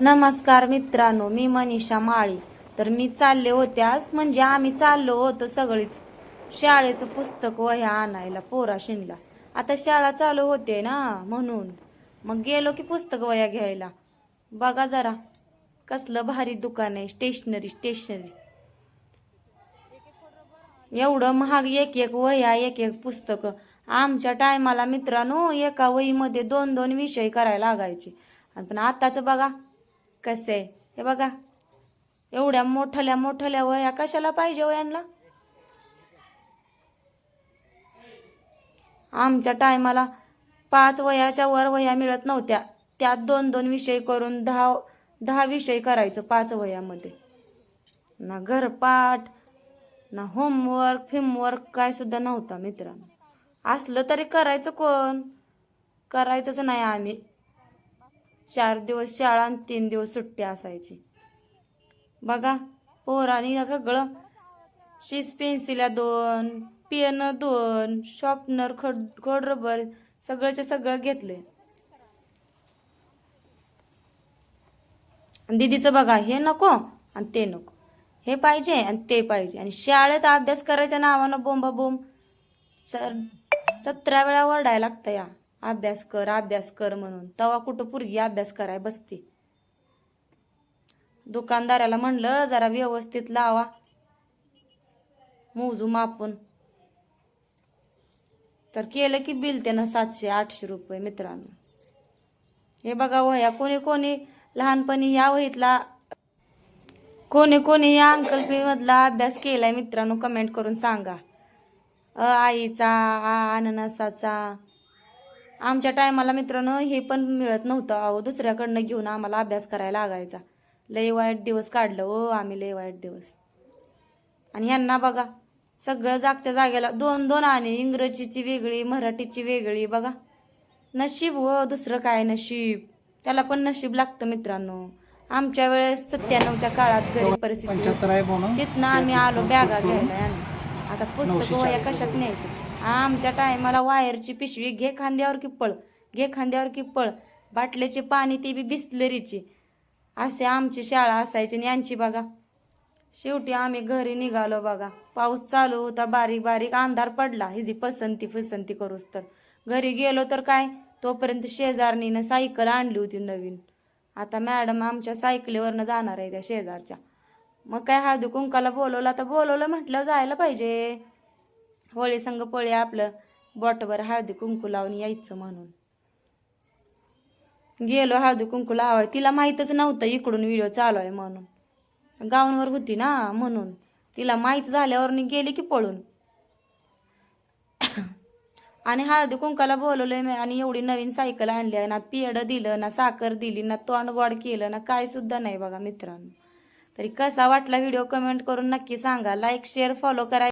नमस्कार मित्रांनो मी मनीषा माळी. तर मी चालले होते आज म्हणजे आम्ही चाललो होतो सगळीच. शाळेचं पुस्तक वह्या आणायला पोरा शिणला. आता शाळा चालू होते ना म्हणून. मग गेलो की पुस्तक वह्या घ्यायला. बघा जरा कसलं भारी दुकान आहे स्टेशनरी स्टेशनरी एवढं महाग एक एक वह्या एक एक पुस्तकं. आमच्या टायमाला मित्रांनो एका वहीमध्ये दोन दोन विषय करायला लागायचे. पण आताचं बघा कसं? आहे हे बघा. एवढ्या मोठल्या मोठल्या वह्या कशाला पाहिजे हो वयांना आमच्या टायमाला पाच वयाच्या वर वह्या मिळत नव्हत्या. त्यात दोन दोन विषय करून दहा दहा विषय करायचं पाच वयामध्ये. ना घरपाठ ना होमवर्क फिमवर्क काय सुद्धा नव्हता मित्रांनो. असलं तरी करायचं कोण? करायचंच नाही आम्ही. चार दिवस शाळा आणि तीन दिवस सुट्टी असायची. बघा पोरानी सगळं शीस पेन्सिल्या दोन पेन दोन शॉर्पनर खड खोड रबर सगळंच्या सगळं घेतले. आणि दीदीचं बघा हे नको आणि ते नको. हे पाहिजे आणि ते पाहिजे. आणि शाळेत अभ्यास करायच्या नावानं बोंबा बोंब सर सतरा वेळा वरडायला लागतं या. अभ्यास कर अभ्यास कर म्हणून. तवा कुठं पुरगी अभ्यास कराय बसते? दुकानदाराला म्हणलं जरा व्यवस्थित लावा. मोजू मापून. तर केलं की बिल त्यानं सातशे आठशे रुपये मित्रांनो. हे बघा वह्या कोणी कोणी लहानपणी या वहीतला कोणी कोणी या अंकल्पी मधला अभ्यास केलाय मित्रांनो कमेंट करून सांगा. अ आईचा आ अननसाचा आमच्या टायमाला मित्रांनो हे पण मिळत नव्हतं. अहो दुसऱ्याकडनं घेऊन आम्हाला अभ्यास करायला लागायचा. लय वाईट दिवस काढलं ओ आम्ही लय वाईट दिवस. आणि यांना बघा सगळं जागच्या जागेला दोन दोन आणि इंग्रजीची वेगळी मराठीची वेगळी बघा. नशीब व दुसरं काय नशीब? त्याला पण नशीब लागतं मित्रांनो. आमच्या वेळेस सत्त्याण्णवच्या काळात गरीब परिस्थिती तिथनं आम्ही आलो बॅगा घ्यायला. आता पुस्तक वया कशात न्यायची? आमच्या टायमाला वायरची पिशवी घे खांद्यावर की पळ घे खांद्यावर की पळ. बाटल्याचे पाणी ती बी बिस्लरीची. असे आमची शाळा असायची आणि यांची बघा. शेवटी आम्ही घरी निघालो बघा. पाऊस चालू होता बारीक बारीक अंधार पडला. हिजी पसंती फसंती करूस तर. घरी गेलो तर काय? तोपर्यंत शेजारणीनं सायकल आणली होती नवीन. आता मॅडम आमच्या सायकलीवरनं जाणार आहे त्या शेजारच्या. मग काय हळदी कुंकाला बोलवलं? तर बोलवलं म्हटलं जायला पाहिजे. होळी संग पोळी आपलं बॉटवर हळदी कुंकू लावून यायचं म्हणून. गेलो हळदी कुंकू लावाय तिला माहीतच नव्हतं इकडून व्हिडिओ चालू आहे म्हणून. गाऊनवर होती ना म्हणून. तिला माहीत झाल्यावर गेली की पळून. आणि हळदी कुंकाला बोलवलंय मी आणि एवढी नवीन सायकल आणली आहे ना पियडं दिलं ना साखर दिली ना तोंड वाढ केलं ना काय सुद्धा नाही बघा मित्रांनो. तरी कसा वाटला व्हिडिओ कमेंट करून नक्की सांगा. लाईक शेअर फॉलो करा.